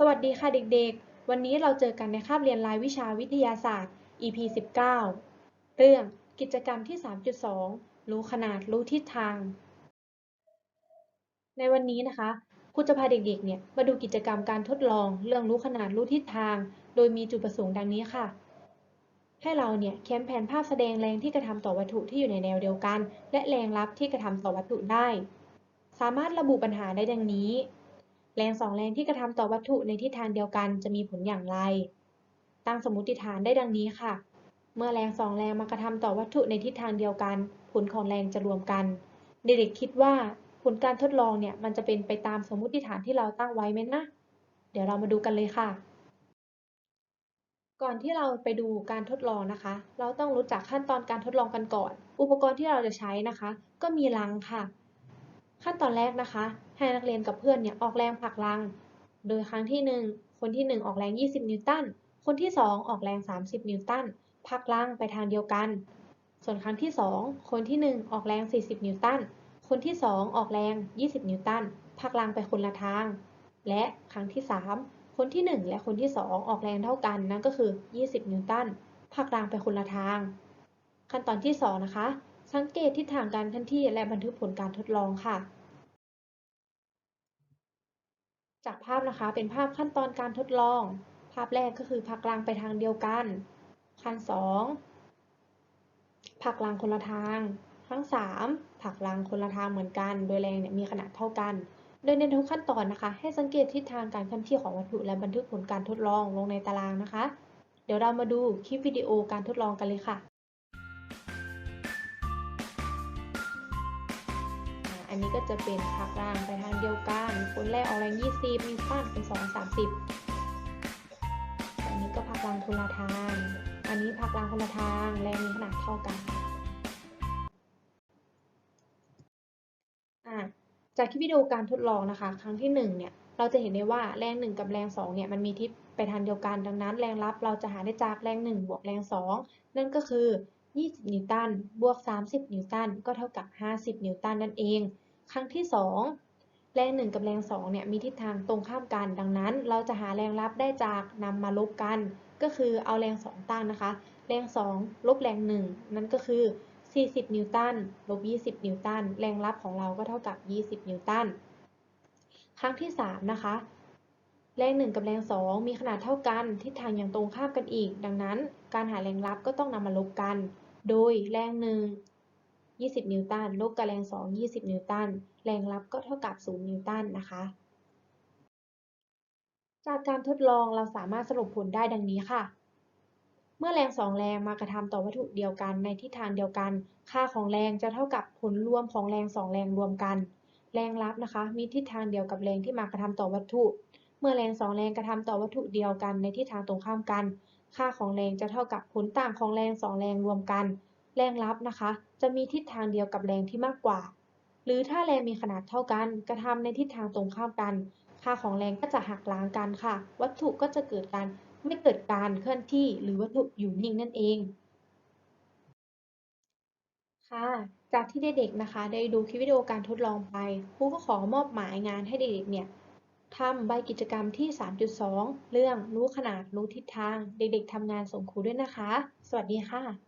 สวัสดีค่ะเด็กๆ วันนี้เราเจอกันในคาบเรียนรายวิชาวิทยาศาสตร์ EP 19 เรื่องกิจกรรมที่ 3.2 รู้ขนาดรู้ทิศทาง ในวันนี้นะคะครูจะพาเด็กๆ เนี่ยมาดูกิจกรรมการทดลองเรื่องรู้ขนาดรู้ทิศทาง โดยมีจุดประสงค์ดังนี้ค่ะ ให้เราเนี่ยเขียนแผนภาพแสดงแรงที่กระทำต่อวัตถุที่อยู่ในแนวเดียวกัน และแรงรับที่กระทำต่อวัตถุได้ สามารถระบุปัญหาได้ดังนี้ แรงสองแรงที่กระทำต่อวัตถุในทิศทางเดียวกันจะมีผลอย่างไร ตั้งสมมติฐานได้ดังนี้ค่ะ เมื่อแรงสองแรงมากระทำต่อวัตถุในทิศทางเดียวกัน ผลของแรงจะรวมกัน เด็กๆคิดว่าผลการทดลองเนี่ยมันจะเป็นไปตามสมมติฐานที่เราตั้งไว้ไหมนะ เดี๋ยวเรามาดูกันเลยค่ะ ก่อนที่เราไปดูการทดลองนะคะ เราต้องรู้จักขั้นตอนการทดลองกันก่อน อุปกรณ์ที่เราจะใช้นะคะ ก็มีลังค่ะ ขั้นตอนแรกนะคะ ให้นักเรียนกับเพื่อนเนี่ยออกแรงผลักลัง โดยครั้งที่ 1 คนที่ 1 ออกแรง 20 นิวตัน คนที่ 2 ออกแรง 30 นิวตันผลักลังไปทางเดียวกัน ส่วนครั้งที่ 2 คนที่ 1 ออกแรง 40 นิวตัน คนที่ 2 ออกแรง 20 นิวตันผลักลังไปคนละทาง และครั้งที่ 3 คนที่ 1 และคนที่ 2 ออกแรงเท่ากันนั่นก็คือ 20 นิวตันผลักลังไปคนละทาง ขั้นตอนที่ 2 นะคะ สังเกตทิศทางการเคลื่อนที่และบันทึกผลการทดลองค่ะ จากภาพนะคะเป็นภาพขั้นตอนการทดลอง ภาพแรกก็คือผักลังไปทางเดียวกัน ขั้น 2 ผักลังคนละทาง ขั้น3ผักลังคนละทางเหมือนกัน โดยแรงเนี่ยมีขนาดเท่ากัน โดยในทุกขั้นตอนนะคะ ให้สังเกตทิศทางการเคลื่อนที่ของวัตถุและบันทึกผลการทดลองลงในตารางนะคะ เดี๋ยวเรามาดูคลิปวิดีโอการทดลองกันเลยค่ะ นนี้ก็จะเป็นพักล่างไปทางเดียวกันคนแรกออกแรง 20นิวตันเป็น 2 30 อันนี้ก็พักล่างคนละทาง อันนี้พักล่างคนละทางแรงมีขนาดเท่ากันอะจากที่วิดีโอการทดลองนะคะ ครั้งที่1เนี่ยเราจะเห็นได้ว่าแรง 1 กับแรง 2เนี่ยมันมีทิศไปทางเดียวกันดังนั้น แรงรับเราจะหาได้จากแรง 1 บวกแรง 2 นั่นก็คือ 20 นิวตันบวก 30 นิวตันก็เท่ากับ 50 นิวตันนั่นเอง ครั้งที่ 2 แรง 1 กับแรง 2 เนี่ยมีทิศทางตรงข้ามกัน ดังนั้น เราจะหาแรงรับได้จากนำมาลบกัน ก็คือเอาแรง 2 ตั้งนะคะ แรง 2 ลบแรง 1 นั่นก็คือ 40 นิวตันลบ 20 นิวตัน แรงรับของเราก็เท่ากับ 20 นิวตัน ครั้งที่ 3 นะคะ แรง 1 กับแรง 2 มีขนาดเท่ากัน ทิศทางอย่างตรงข้ามกันอีก ดังนั้น การหาแรงรับก็ต้องนำมาลบกัน โดยแรง 1 20 นิวตัน ลบกับแรง 2 20 นิวตัน แรงรับก็เท่ากับ 0 นิวตันนะคะ จากการทดลองเราสามารถสรุปผลได้ดังนี้ค่ะ เมื่อแรง 2 แรงมากระทำต่อวัตถุเดียวกันในทิศทางเดียวกัน ค่าของแรงจะเท่ากับผลรวมของแรง 2 แรงรวมกัน แรงรับนะคะ มีทิศทางเดียวกับแรงที่มากระทำต่อวัตถุ เมื่อแรง2แรงกระทำต่อวัตถุเดียวกันในทิศทางตรงข้ามกัน ค่าของแรงจะเท่ากับผลต่างของแรง2แรงรวมกัน แรงรับนะคะ จะมีทิศทางเดียวกับแรงที่มากกว่า หรือถ้าแรงมีขนาดเท่ากัน กระทำในทิศทางตรงข้ามกัน ค่าของแรงก็จะหักล้างกันค่ะ วัตถุก็จะเกิดการไม่เกิดการเคลื่อนที่หรือวัตถุอยู่นิ่งนั่นเองค่ะจากที่เด็กๆนะคะ ได้ดูคลิปวิดีโอการทดลองไปครูก็ขอมอบหมายงานให้เด็กๆเนี่ยทำใบกิจกรรมที่ 3.2 เรื่องรู้ขนาดรู้ทิศทาง เด็กๆทำงานส่งครูด้วยนะคะ สวัสดีค่ะ